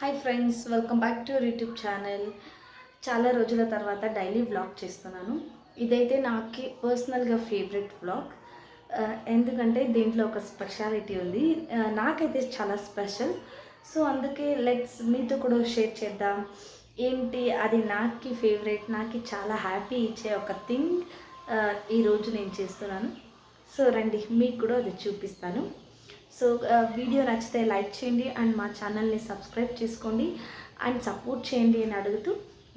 Hi friends welcome back to YouTube channel చాలా రోజుల తర్వాత డైలీ వ్లాగ్ చేస్తున్నాను. ఇదైతే నాకు పర్సనల్గా ఫేవరెట్ వ్లాగ్ ఎందుకంటే దీంట్లో ఒక స్పెషాలిటీ ఉంది. నాకైతే చాలా స్పెషల్ సో అందుకే లెట్స్ మీతో కూడా షేర్ చేద్దాం. ఏంటి? అది నాకు ఫేవరెట్ నాకు చాలా హ్యాపీ ఇచ్చే ఒక థింగ్ ఈరోజు నేను చేస్తున్నాను. సో రండి మీకు కూడా అది చూపిస్తాను. సో వీడియో నచ్చితే లైక్ చేయండి అండ్ మా ఛానల్ని సబ్స్క్రైబ్ చేసుకోండి అండ్ సపోర్ట్ చేయండి అని అడుగుతూ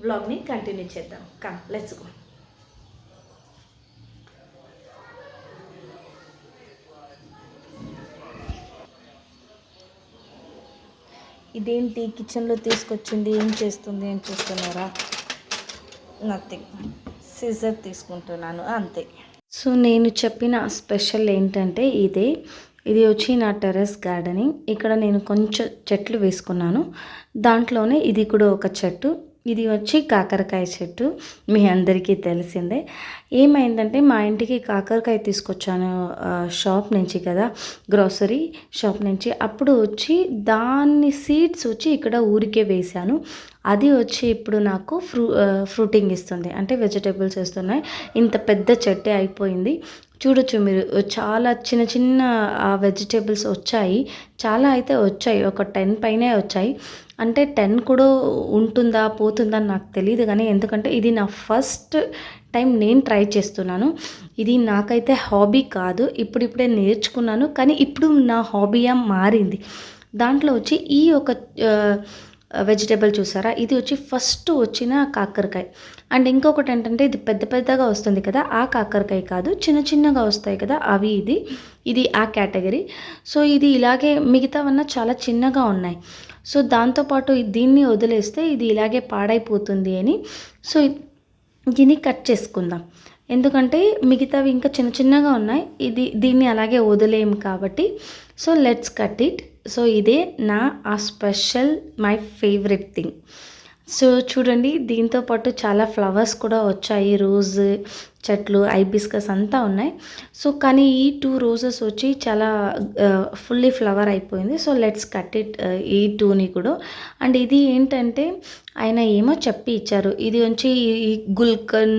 వ్లాగ్ని కంటిన్యూ చేద్దాం. కమ్ లెట్స్ గో ఇదేంటి? కిచెన్లో తీసుకొచ్చింది ఏం చేస్తుంది ఏం చేస్తున్నారా? నథింగ్ సిజర్ తీసుకుంటున్నాను అంతే. సో నేను చెప్పిన స్పెషల్ ఏంటంటే ఇదే. ఇది వచ్చి నా టెర్రస్ గార్డెనింగ్. ఇక్కడ నేను కొంచెం చెట్లు వేసుకున్నాను. దాంట్లోనే ఇది కూడా ఒక చెట్టు. ఇది వచ్చి కాకరకాయ చెట్టు. మీ అందరికీ తెలిసిందే. ఏమైందంటే మా ఇంటికి కాకరకాయ తీసుకొచ్చాను షాప్ నుంచి కదా గ్రోసరీ షాప్ నుంచి. అప్పుడు వచ్చి దాన్ని సీడ్స్ వచ్చి ఇక్కడ ఊరికే వేశాను. అది వచ్చి ఇప్పుడు నాకు ఫ్రూ ఫ్రూటింగ్ ఇస్తుంది. అంటే వెజిటేబుల్స్ ఇస్తున్నాయి ఇంత పెద్ద చెట్టే అయిపోయింది. చూడొచ్చు మీరు చాలా చిన్న చిన్న వెజిటేబుల్స్ వచ్చాయి. చాలా అయితే వచ్చాయి. ఒక టెన్ పైనే వచ్చాయి. అంటే టెన్ కూడా ఉంటుందా పోతుందా నాకు తెలియదు కానీ ఎందుకంటే ఇది నా ఫస్ట్ టైం నేను ట్రై చేస్తున్నాను. ఇది నాకైతే హాబీ కాదు ఇప్పుడిప్పుడే నేర్చుకున్నాను కానీ ఇప్పుడు నా హాబీగా మారింది. దాంట్లో వచ్చి ఈ ఒక వెజిటేబుల్ చూసారా? ఇది వచ్చి ఫస్ట్ వచ్చిన కాకరకాయ. అండ్ ఇంకొకటి ఏంటంటే ఇది పెద్ద పెద్దగా వస్తుంది కదా ఆ కాకరకాయ కాదు చిన్న చిన్నగా వస్తాయి కదా అవి ఇది. ఇది ఆ కేటగిరీ. సో ఇది ఇలాగే మిగతావన్నా చాలా చిన్నగా ఉన్నాయి. సో దాంతోపాటు దీన్ని వదిలేస్తే ఇది ఇలాగే పాడైపోతుంది అని. సో దీన్ని కట్ చేసుకుందాం. ఎందుకంటే మిగతావి ఇంకా చిన్న చిన్నగా ఉన్నాయి. ఇది దీన్ని అలాగే వదిలేము కాబట్టి. So let's cut it. So ఇదే నా ఆ special my favourite thing. So చూడండి దీంతో పాటు చాలా ఫ్లవర్స్ కూడా వచ్చాయి. రోజ్ చెట్లు ఐబిస్కస్ అంతా ఉన్నాయి. సో కానీ ఈ టూ రోజెస్ వచ్చి చాలా ఫుల్లీ ఫ్లవర్ అయిపోయింది. సో లెట్స్ కట్ ఇట్ ఈ టూని కూడా. అండ్ ఇది ఏంటంటే ఆయన ఏమో చెప్పి ఇచ్చారు. ఇది వచ్చి ఈ గుల్కన్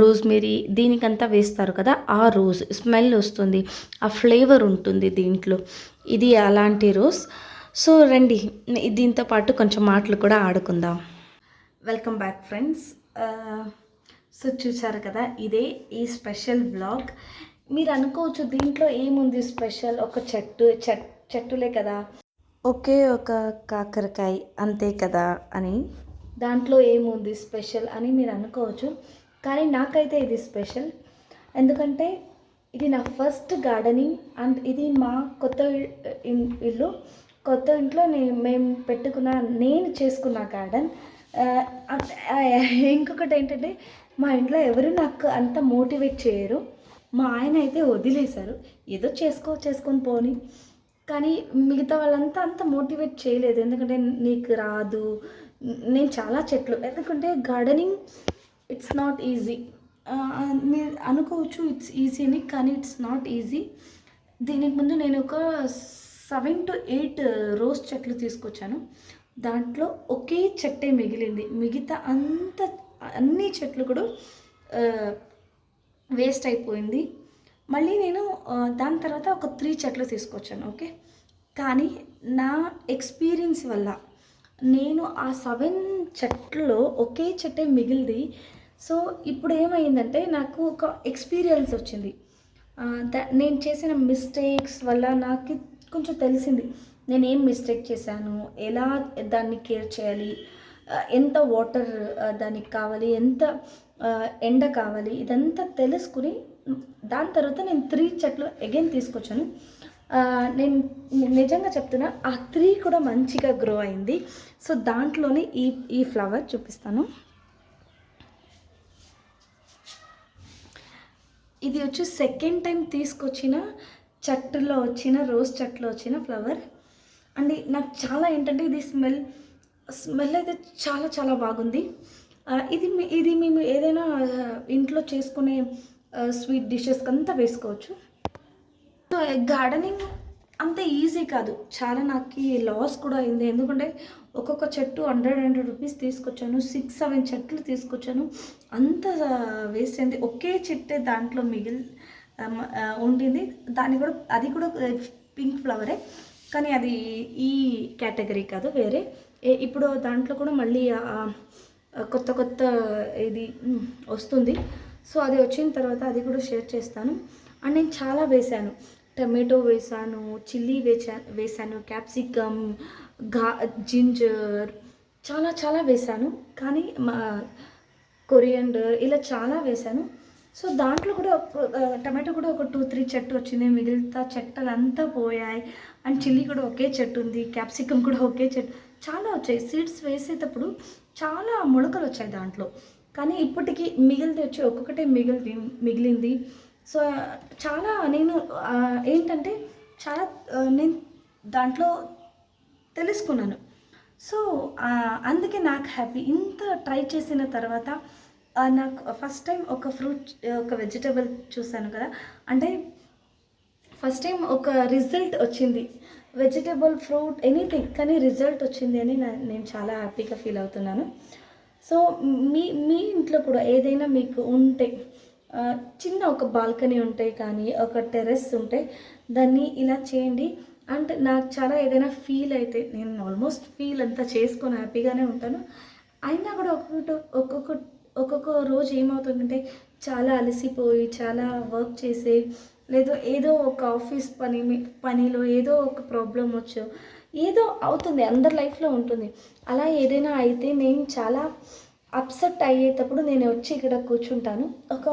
రోజ్మెరీ దీనికంతా వేస్తారు కదా ఆ రోజ్ స్మెల్ వస్తుంది. ఆ ఫ్లేవర్ ఉంటుంది దీంట్లో. ఇది అలాంటి రోజ్. సో రండి దీంతో పాటు కొంచెం మాటలు కూడా ఆడుకుందాం. వెల్కమ్ బ్యాక్ ఫ్రెండ్స్ సో చూసారు కదా ఇదే ఈ స్పెషల్ బ్లాగ్ మీరు అనుకోవచ్చు దీంట్లో ఏముంది స్పెషల్? ఒక చెట్టు చెట్ చెట్టులే కదా. ఒకే ఒక కాకరకాయ అంతే కదా అని. దాంట్లో ఏముంది స్పెషల్ అని మీరు అనుకోవచ్చు కానీ నాకైతే ఇది స్పెషల్. ఎందుకంటే ఇది నా ఫస్ట్ గార్డెనింగ్ అండ్ ఇది మా కొత్త ఇల్లు. కొత్త ఇంట్లో నేను మేము పెట్టుకున్న నేను చేసుకున్న గార్డెన్ ఇంకొకటి ఏంటంటే మా ఇంట్లో ఎవరు నాకు అంత మోటివేట్ చేయరు. మా ఆయన అయితే వదిలేశారు. ఏదో చేసుకో చేసుకొని పోని. కానీ మిగతా వాళ్ళంతా అంత మోటివేట్ చేయలేదు. ఎందుకంటే నీకు రాదు. నేను చాలా చెట్లు. ఎందుకంటే గార్డెనింగ్ ఇట్స్ నాట్ ఈజీ మీరు అనుకోవచ్చు ఇట్స్ ఈజీని కానీ ఇట్స్ నాట్ ఈజీ దీనికి ముందు నేను ఒక సెవెన్ టు ఎయిట్ రోజ్ చెట్లు తీసుకొచ్చాను. దాంట్లో ఒకే చెట్టే మిగిలింది. మిగతా అంత అన్ని చెట్లు కూడా వేస్ట్ అయిపోయింది. మళ్ళీ నేను దాని తర్వాత ఒక త్రీ చెట్లు తీసుకొచ్చాను ఓకే కానీ నా ఎక్స్పీరియన్స్ వల్ల నేను ఆ సెవెన్ చెట్లలో ఒకే చెట్టే మిగిలింది. సో ఇప్పుడు ఏమైందంటే నాకు ఒక ఎక్స్పీరియన్స్ వచ్చింది. నేను చేసిన మిస్టేక్స్ వల్ల నాకు కొంచెం తెలిసింది. నేను ఏం మిస్టేక్ చేశాను? ఎలా దాన్ని కేర్ చేయాలి? ఎంత వాటర్ దానికి కావాలి? ఎంత ఎండ కావాలి? ఇదంతా తెలుసుకుని దాని తర్వాత నేను త్రీ చెట్లు అగైన్ తీసుకొచ్చాను. నేను నిజంగా చెప్తున్నా ఆ త్రీ కూడా మంచిగా గ్రో అయింది. సో దాంట్లోనే ఈ ఈ ఫ్లవర్ చూపిస్తాను. ఇది వచ్చి సెకండ్ టైం తీసుకొచ్చిన చెట్టులో వచ్చిన రోజ్ చెట్టులో వచ్చిన ఫ్లవర్. అండ్ నాకు చాలా ఏంటంటే ఇది స్మెల్ స్మెల్ అయితే చాలా చాలా బాగుంది. ఇది ఇది మేము ఏదైనా ఇంట్లో చేసుకునే స్వీట్ డిషెస్కి అంతా వేసుకోవచ్చు. సో గార్డెనింగ్ అంత ఈజీ కాదు. చాలా నాకు లాస్ కూడా అయింది. ఎందుకంటే ఒక్కొక్క చెట్టు హండ్రెడ్ హండ్రెడ్ రూపీస్ తీసుకొచ్చాను. సిక్స్ సెవెన్ చెట్లు తీసుకొచ్చాను. అంత వేస్ట్ అయింది. ఒకే చెట్టే దాంట్లో మిగిలి ఉండింది. దాన్ని కూడా అది కూడా పింక్ ఫ్లవరే కానీ అది ఈ కేటగిరీ కాదు వేరే. ఇప్పుడు దాంట్లో కూడా మళ్ళీ కొత్త కొత్త ఇది వస్తుంది. సో అది వచ్చిన తర్వాత అది కూడా షేర్ చేస్తాను. అండ్ నేను చాలా వేశాను. టమాటో వేసాను చిల్లీ వేసా వేసాను క్యాప్సికమ్గా జింజర్ చాలా చాలా వేశాను. కానీ మా కొరియండర్ ఇలా చాలా వేశాను. సో దాంట్లో కూడా టమాటో కూడా ఒక టూ త్రీ చెట్టు వచ్చింది. మిగతా చెట్టలంతా పోయాయి. అండ్ చిల్లీ కూడా ఒకే చెట్టు ఉంది. క్యాప్సికమ్ కూడా ఒకే చెట్టు. చాలా వచ్చాయి. సీడ్స్ వేసేటప్పుడు చాలా మొలకలు వచ్చాయి దాంట్లో. కానీ ఇప్పటికీ మిగిలితే వచ్చి ఒక్కొక్కటే మిగిలి మిగిలింది. సో చాలా నేను ఏంటంటే చాలా నేను దాంట్లో తెలుసుకున్నాను. సో అందుకే నాకు హ్యాపీ. ఇంత ట్రై చేసిన తర్వాత నాకు ఫస్ట్ టైం ఒక ఫ్రూట్ ఒక వెజిటబుల్ చూసాను కదా. అంటే ఫస్ట్ టైం ఒక రిజల్ట్ వచ్చింది. వెజిటబుల్ ఫ్రూట్ ఎనీథింగ్ కానీ రిజల్ట్ వచ్చింది అని నా- నేను చాలా హ్యాపీగా ఫీల్ అవుతున్నాను. సో మీ మీ ఇంట్లో కూడా ఏదైనా మీకు ఉంటే చిన్న ఒక బాల్కనీ ఉంటే కానీ ఒక టెర్రస్ ఉంటే దాన్ని ఇలా చేయండి. అంటే నాకు చాలా ఏదైనా ఫీల్ అయితే నేను ఆల్మోస్ట్ ఫీల్ అంతా చేసుకొని హ్యాపీగానే ఉంటాను. అయినా కూడా ఒక్కొక్కటి ఒక్కొక్క ఒక్కొక్క రోజు ఏమవుతుందంటే చాలా అలసిపోయి చాలా వర్క్ చేసి లేదో ఏదో ఒక ఆఫీస్ పని పనిలో ఏదో ఒక ప్రాబ్లం వచ్చో ఏదో అవుతుంది అందరి లైఫ్లో ఉంటుంది. అలా ఏదైనా అయితే నేను చాలా అప్సెట్ అయ్యేటప్పుడు నేను వచ్చి ఇక్కడ కూర్చుంటాను. ఒక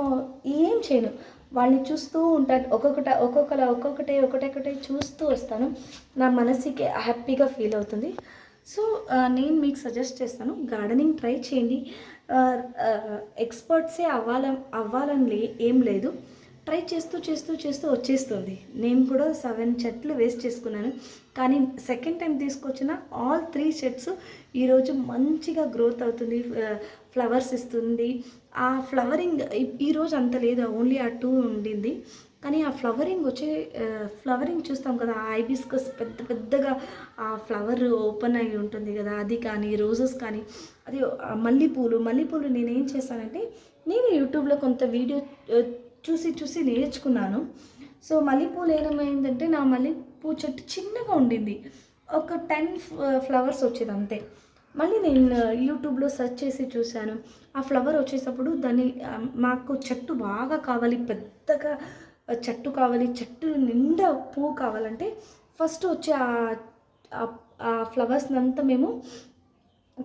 ఏం చేయను వాళ్ళని చూస్తూ ఉంటాను. ఒక్కొక్కట ఒక్కొక్కలా ఒక్కొక్కటే ఒకటొకటే చూస్తూ వస్తాను. నా మనసుకి హ్యాపీగా ఫీల్ అవుతుంది. సో నేను మీకు సజెస్ట్ చేస్తాను గార్డెనింగ్ ట్రై చేయండి. ఎక్స్పర్ట్సే అవ్వాల అవ్వాలని లే- ఏం లేదు. ట్రై చేస్తూ చేస్తూ చేస్తూ వచ్చేస్తుంది. నేను కూడా సెవెన్ చెట్లు వేస్ట్ చేసుకున్నాను. కానీ సెకండ్ టైం తీసుకొచ్చిన ఆల్ త్రీ చెట్స్ ఈరోజు మంచిగా గ్రోత్ అవుతుంది. ఫ్లవర్స్ ఇస్తుంది. ఆ ఫ్లవరింగ్ ఈరోజు అంత లేదు. ఓన్లీ ఆ టూ ఉండింది. కానీ ఆ ఫ్లవరింగ్ వచ్చే ఫ్లవరింగ్ చూస్తాం కదా ఆ ఐబిస్కస్ పెద్ద పెద్దగా ఆ ఫ్లవర్ ఓపెన్ అయి ఉంటుంది కదా అది కానీ రోజెస్ కానీ అది మల్లెపూలు మల్లెపూలు నేను ఏం చేశానంటే నేను యూట్యూబ్లో కొంత వీడియో చూసి చూసి నేర్చుకున్నాను. సో మల్లెపూలు ఏమైందంటే నా మల్లెపూ చెట్టు చిన్నగా ఉండింది. ఒక టెన్ ఫ్లవర్స్ వచ్చేది అంతే. మళ్ళీ నేను యూట్యూబ్లో సెర్చ్ చేసి చూశాను. ఆ ఫ్లవర్ వచ్చేటప్పుడు దాన్ని మాకు చెట్టు బాగా కావాలి పెద్దగా చెట్టు కావాలి చెట్టు నిండా పువ్వు కావాలంటే ఫస్ట్ వచ్చే ఆ- ఫ్లవర్స్ని అంతా మేము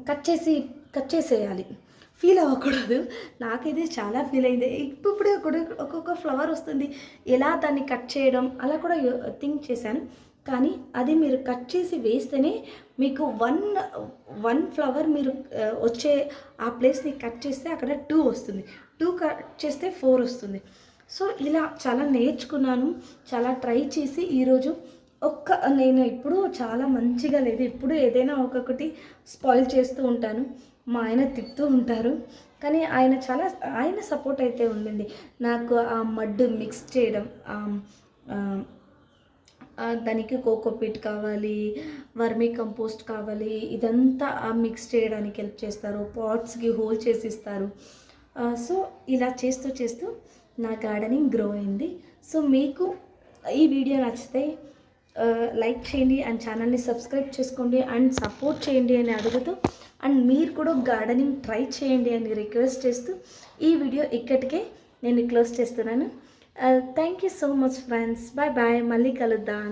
కట్ చేసి కట్ చేసేయాలి. ఫీల్ అవ్వకూడదు. నాకైతే చాలా ఫీల్ అయింది. ఇప్పుడే ఒకటి ఒక్కొక్క ఫ్లవర్ వస్తుంది. ఎలా దాన్ని కట్ చేయడం అలా కూడా థింక్ చేశాను. కానీ అది మీరు కట్ చేసి వేస్తేనే మీకు వన్ వన్ ఫ్లవర్ మీరు వచ్చే ఆ ప్లేస్ని కట్ చేస్తే అక్కడ టూ వస్తుంది. టూ కట్ చేస్తే ఫోర్ వస్తుంది. సో ఇలా చాలా నేర్చుకున్నాను చాలా ట్రై చేసి ఈరోజు ఒక్క నేను ఇప్పుడు చాలా మంచిగా లేదు. ఇప్పుడు ఏదైనా ఒక్కొక్కటి స్పాయిల్ చేస్తూ ఉంటాను. మా ఆయన తిప్పుతూ ఉంటారు. కానీ ఆయన చాలా ఆయన సపోర్ట్ అయితే ఉండింది నాకు ఆ మడ్ మిక్స్ చేయడం దానికి కోకోపీట్ కావాలి వర్మీ కంపోస్ట్ కావాలి ఇదంతా ఆ మిక్స్ చేయడానికి హెల్ప్ చేస్తారు. పాట్స్కి హోల్ చేసి ఇస్తారు. సో ఇలా చేస్తూ చేస్తూ నా గార్డెనింగ్ గ్రో అయింది. సో మీకు ఈ వీడియో నచ్చితే లైక్ చేయండి అండ్ ఛానల్ని సబ్స్క్రైబ్ చేసుకోండి అండ్ సపోర్ట్ చేయండి అని అడుగుతూ అండ్ మీరు కూడా గార్డెనింగ్ ట్రై చేయండి అని రిక్వెస్ట్ చేస్తూ ఈ వీడియో ఇక్కడికే నేను క్లోజ్ చేస్తున్నాను. Thank you so much friends bye bye మళ్ళీ కలుద్దాం.